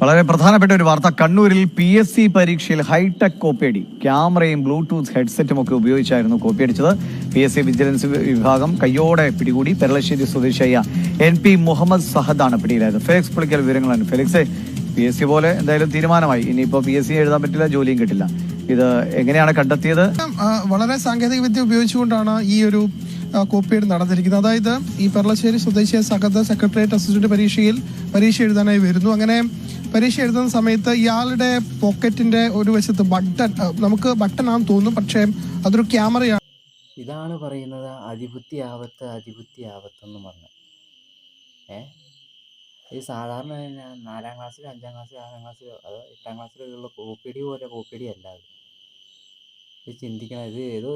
വളരെ പ്രധാനപ്പെട്ട ഒരു വാർത്ത. കണ്ണൂരിൽ പി എസ് സി പരീക്ഷയിൽ ഹൈടെക് കോപ്പിയടി. ക്യാമറയും ബ്ലൂടൂത്ത് ഹെഡ്സെറ്റും ഒക്കെ ഉപയോഗിച്ചായിരുന്നു കോപ്പിയടിച്ചത്. പി എസ് സി വിജിലൻസ് വിഭാഗം കയ്യോടെ പിടികൂടി. പെരളശ്ശേരി സ്വദേശിയായ എൻ പി മുഹമ്മദ് സഹദാണ് പിടിയിലായത്. ഫെലിക്സ് പുളിക്കൽ വിവരങ്ങളാണ്. ഫെലിക്സ് പി എസ് സി പോലെ എന്തായാലും തീരുമാനമായി. ഇനിയിപ്പോ പി എസ് സി എഴുതാൻ പറ്റില്ല ജോലിയും കിട്ടില്ല. ഇത് എങ്ങനെയാണ് കണ്ടെത്തിയത്? വളരെ സാങ്കേതിക വിദ്യ ഉപയോഗിച്ചുകൊണ്ടാണ് ഈ ഒരു കോപ്പിയേട് നടന്നിരിക്കുന്നത്. അതായത് ഈ പെർളശ്ശേരി സ്വദേശിയായ സഹദ സെക്രട്ടേറിയറ്റ് അസിസ്റ്റന്റ് പരീക്ഷയിൽ പരീക്ഷ എഴുതാനായി വരുന്നു. അങ്ങനെ പരീക്ഷ എഴുതുന്ന സമയത്ത് ഇയാളുടെ പോക്കറ്റിന്റെ ഒരു വശത്ത് ബട്ടൺ നമുക്ക് ബട്ടൺ ആണെന്ന് തോന്നും പക്ഷേ അതൊരു ക്യാമറയാണ്. ഇതാണ് പറയുന്നത് അതിബുദ്ധി ആപത്ത് അതിബുദ്ധി എന്ന് പറഞ്ഞു. ഏ? ഈ സാധാരണ നാലാം ക്ലാസ്സിലോ അഞ്ചാം ക്ലാസ്സിലോ ആറാം ക്ലാസ്സിലോ അതോ എട്ടാം ക്ലാസ്സിലുള്ള കോപ്പിടി പോലെ കോപ്പിടി അല്ല അത്. ഇത് ചിന്തിക്കണം ഇത് ഏതോ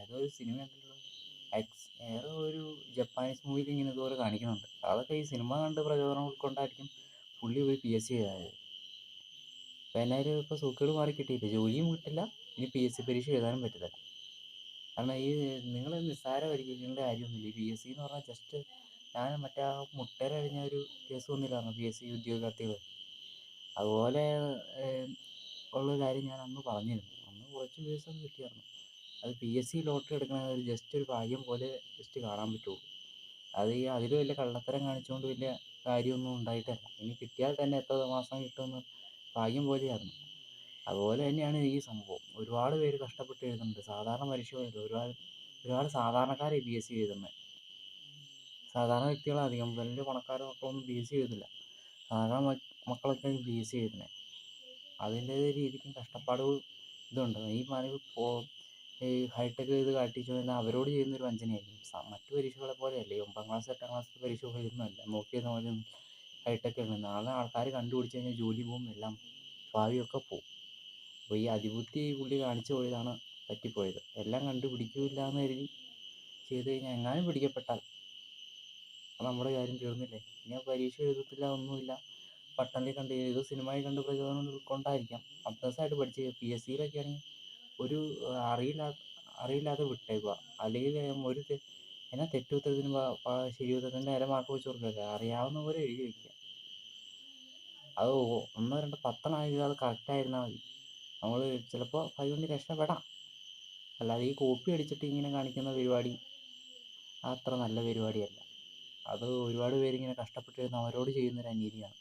ഏതോ ഒരു സിനിമ ഉണ്ടല്ലോ എക്സ് ഏതോ ഒരു ജപ്പാനീസ് മൂവിയിൽ ഇങ്ങനെ ഇതുപോലെ കാണിക്കുന്നുണ്ട്. അതൊക്കെ ഈ സിനിമ കണ്ട് പ്രചോദനം ഉൾക്കൊണ്ടായിരിക്കും പുള്ളി പോയി പി എസ് സി എഴുതായത് അപ്പം എല്ലാവരും ഇപ്പോൾ സൂക്കേട് മാറി കിട്ടിയില്ല? ജോലിയും കിട്ടില്ല. ഇനി പി എസ് സി പരീക്ഷ എഴുതാനും പറ്റില്ല. കാരണം ഈ നിങ്ങൾ നിസ്സാരമായിരിക്കും നിങ്ങളുടെ കാര്യമൊന്നുമില്ല. ഈ പി എസ് സി എന്ന് പറഞ്ഞാൽ ജസ്റ്റ് ഞാൻ മറ്റേ ആ മുട്ടേര കഴിഞ്ഞ ഒരു കേസ് വന്നില്ലായിരുന്നു? പി എസ് സി ഉദ്യോഗാർത്ഥികൾ അതുപോലെ ഉള്ള കാര്യം ഞാൻ അന്ന് പറഞ്ഞിരുന്നു. അന്ന് കുറച്ച് ദിവസം കിട്ടിയായിരുന്നു. അത് പി എസ് സി ലോട്ടറി എടുക്കണ ഒരു ജസ്റ്റ് ഒരു ഭാഗ്യം പോലെ ജസ്റ്റ് കാണാൻ പറ്റുള്ളൂ. അത് ഈ അതിൽ വലിയ കള്ളത്തരം കാണിച്ചുകൊണ്ട് വലിയ കാര്യമൊന്നും ഉണ്ടായിട്ടില്ല. ഇനി കിട്ടിയാൽ തന്നെ എത്ര മാസം കിട്ടുമെന്ന് ഭാഗ്യം പോലെയായിരുന്നു. അതുപോലെ തന്നെയാണ് ഈ സംഭവം. ഒരുപാട് പേര് കഷ്ടപ്പെട്ട് എഴുതുന്നുണ്ട്. സാധാരണ മനുഷ്യരല്ല ഒരുപാട് ഒരുപാട് സാധാരണക്കാരെ ബി എസ് സി എഴുതുന്നത് സാധാരണ വ്യക്തികൾ അധികം. വലിയ പണക്കാരോ മക്കളൊന്നും ബി എസ് സി എഴുതില്ല സാധാരണ മക്കളൊക്കെ ബി എസ് സി എഴുതുന്നത് അതിന്റെ രീതിക്കും കഷ്ടപ്പാടും ഇതുണ്ട്. ഈ മന ഇപ്പോൾ ഈ ഹൈടെക് ഇത് കാട്ടിച്ചു എന്നാൽ അവരോട് ചെയ്യുന്നൊരു വഞ്ചനയായിരിക്കും. മറ്റു പരീക്ഷകളെ പോലെയല്ല ഈ ഒമ്പതാം ക്ലാസ് എട്ടാം ക്ലാസ് പരീക്ഷ എഴുതുന്നതല്ല നോക്കിയിരുന്ന പോലെ ഹൈടെക് ആണ് നാളെ ആൾക്കാർ കണ്ടുപിടിച്ച് കഴിഞ്ഞാൽ ജോലി പോകും എല്ലാം ഭാവിയൊക്കെ പോകും അപ്പോൾ ഈ അതിബുദ്ധി പുള്ളി കാണിച്ചു പോയതാണ് പറ്റിപ്പോയത്. എല്ലാം കണ്ടുപിടിക്കില്ല എന്ന് കരുതി ചെയ്ത് കഴിഞ്ഞാൽ എങ്ങാനും പിടിക്കപ്പെട്ടാൽ നമ്മുടെ കാര്യം തീർന്നില്ലേ? ഇനി പരീക്ഷ എഴുതത്തില്ല ഒന്നുമില്ല. പട്ടണിൽ കണ്ട് ഏതോ സിനിമയിൽ കണ്ട് പ്രചോദനം ഉൾക്കൊണ്ടായിരിക്കാം അഭ്യാസമായിട്ട് പഠിച്ച് പി എസ് സിയിലൊക്കെ ആണെങ്കിൽ ഒരു അറിയില്ല അറിയില്ലാ അറിയില്ലാതെ വിട്ടേക്കുക അല്ലെങ്കിൽ ഒരു തെ- എന്നാ തെറ്റുത്തരത്തിന് ശരി ഉത്തരത്തിന്റെ നേരെ മാർക്ക് വെച്ച് കൊടുക്കുക അറിയാവുന്ന പോലെ എഴുതി വയ്ക്കുക അത് ഒന്നോ രണ്ടോ പത്തെണ്ണമായെങ്കിൽ അത് കറക്റ്റായിരുന്നാൽ മതി. നമ്മൾ ചിലപ്പോൾ അതുകൊണ്ട് രക്ഷപ്പെടാം. അല്ലാതെ ഈ കോപ്പി അടിച്ചിട്ട് ഇങ്ങനെ കാണിക്കുന്ന പരിപാടി അത്ര നല്ല പരിപാടിയല്ല. അത് ഒരുപാട് പേരിങ്ങനെ കഷ്ടപ്പെട്ട് എഴുതുന്ന അവരോട് ചെയ്യുന്നൊരു അനീതിയാണ്.